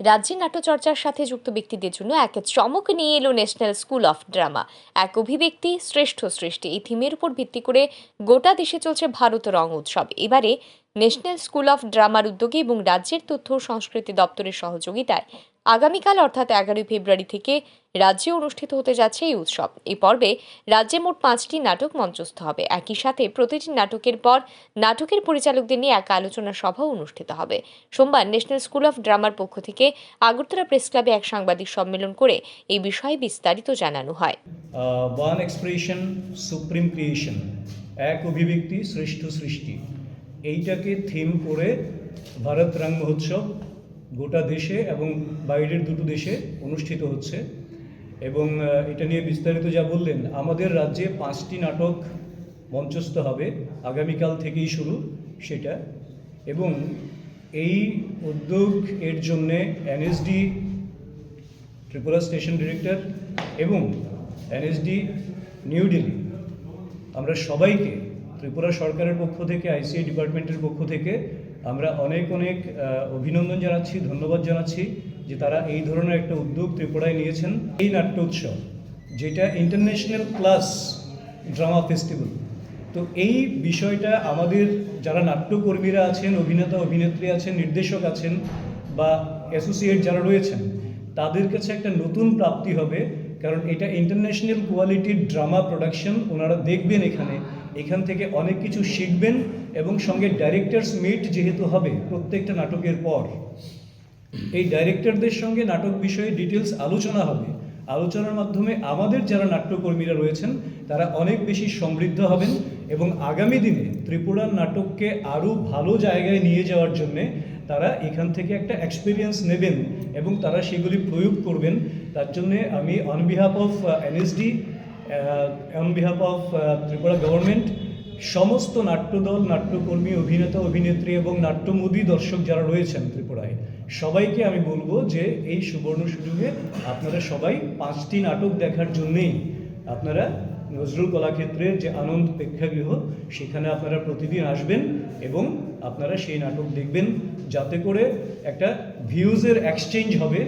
রাজ্যে নাট্যচর্চার সাথে যুক্ত ব্যক্তিদের জন্য এক চমক নিয়ে এলো ন্যাশনাল স্কুল অফ ড্রামা এক অভিব্যক্তি, শ্রেষ্ঠ সৃষ্টি। এই থিমের উপর ভিত্তি করে গোটা দেশে চলছে ভারত রং উৎসব। এবারে ন্যাশনাল স্কুল অফ ড্রামার উদ্যোগে এবং রাজ্যের তথ্য সংস্কৃতি দপ্তরের সহযোগিতায় আগামীকাল অর্থাৎ এগারোই ফেব্রুয়ারি থেকে রাজ্যে অনুষ্ঠিত হতে যাচ্ছে এই উৎসব। এই পর্বে রাজ্যে মোট পাঁচটি নাটক মঞ্চস্থ হবে। একই সাথে প্রতিটি নাটকের পর নাটকের পরিচালকদের নিয়ে এক আলোচনা সভা অনুষ্ঠিত হবে। সোমবার ন্যাশনাল স্কুল অফ ড্রামার পক্ষ থেকে আগরতলা প্রেস ক্লাবে এক সাংবাদিক সম্মেলন করে এই বিষয়ে বিস্তারিত জানানো হয়। ওয়ান এক্সপ্রেশন, সুপ্রিম ক্রিয়েশন, এক অভিব্যক্তি শ্রেষ্ঠ সৃষ্টি। এইটাকে থিম করে ভারত রং মহোৎসব গোটা দেশে এবং বাইরের দুটো দেশে অনুষ্ঠিত হচ্ছে। এবং এটা নিয়ে বিস্তারিত যা বললেন, আমাদের রাজ্যে পাঁচটি নাটক মঞ্চস্থ হবে, আগামীকাল থেকেই শুরু সেটা। এবং এই উদ্যোগ এর জন্যে এনএসডি, ত্রিপুরা স্টেশন ডিরেক্টর এবং এনএসডি, নিউ দিল্লি, আমরা সবাইকে, ত্রিপুরা সরকারের পক্ষ থেকে, আইসিআই ডিপার্টমেন্টের পক্ষ থেকে আমরা অনেক অনেক অভিনন্দন জানাচ্ছি, ধন্যবাদ জানাচ্ছি যে তারা এই ধরনের একটা উদ্যোগ ত্রিপুরায় নিয়েছেন। এই নাট্য উৎসব, যেটা ইন্টারন্যাশনাল ক্লাস ড্রামা ফেস্টিভ্যাল তো এই বিষয়টা আমাদের যারা নাট্যকর্মীরা আছেন, অভিনেতা, অভিনেত্রী আছেন, নির্দেশক আছেন বা অ্যাসোসিয়েট যারা রয়েছেন, তাদের কাছে একটা নতুন প্রাপ্তি হবে, কারণ এটা ইন্টারন্যাশনাল কোয়ালিটির ড্রামা প্রোডাকশন ওনারা দেখবেন এখানে এখান থেকে অনেক কিছু শিখবেন এবং সঙ্গে ডাইরেক্টরস মিট যেহেতু হবে প্রত্যেকটা নাটকের পর। এই ডাইরেক্টরদের সঙ্গে নাটক বিষয়ে ডিটেলস আলোচনা হবে। আলোচনার মাধ্যমে আমাদের যারা নাট্যকর্মীরা রয়েছেন, তারা অনেক বেশি সমৃদ্ধ হবেন এবং আগামী দিনে ত্রিপুরার নাটককে আরও ভালো জায়গায় নিয়ে যাওয়ার জন্যে তারা এখান থেকে একটা এক্সপিরিয়েন্স নেবেন এবং তারা সেগুলি প্রয়োগ করবেন। তার জন্যে আমি on behalf of NSD on behalf of Tripura government সমস্ত নাট্যদল, নাট্যকর্মী, অভিনেতা, অভিনেত্রী এবং নাট্যমোদী দর্শক যারা রয়েছেন ত্রিপুরায়, সবাইকে আমি বলব যে এই সুবর্ণ সুযোগে আপনারা সবাই পাঁচটি নাটক দেখার জন্যেই আপনারা নজরুল কলাক্ষেত্রের যে আনন্দ প্রেক্ষাগৃহ, সেখানে আপনারা প্রতিদিন আসবেন এবং আপনারা সেই নাটক দেখবেন। যাতে করে একটা ভিউজের এক্সচেঞ্জ হবে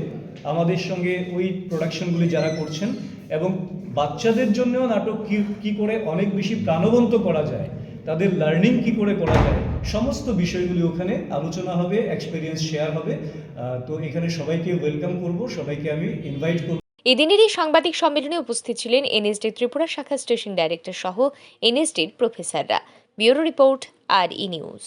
আমাদের সঙ্গে ওই প্রোডাকশনগুলি যারা করছেন এবং বাচ্চাদের জন্যও নাটক কি কি করে অনেক বেশি প্রাণবন্ত করা যায়, তাদের লার্নিং কি করে করা যায়, সমস্ত বিষয়গুলি ওখানে আলোচনা হবে এক্সপিরিয়েন্স শেয়ার হবে। তো এখানে সবাইকে ওয়েলকাম করব, সবাইকে আমি ইনভাইট করব। এদিনের এই সাংবাদিক সম্মেলনে উপস্থিত ছিলেন এনএসডি ত্রিপুরা শাখা স্টেশন ডাইরেক্টর সহ এনএসডির প্রফেসররা ব্যুরো রিপোর্ট, আর ই নিউজ।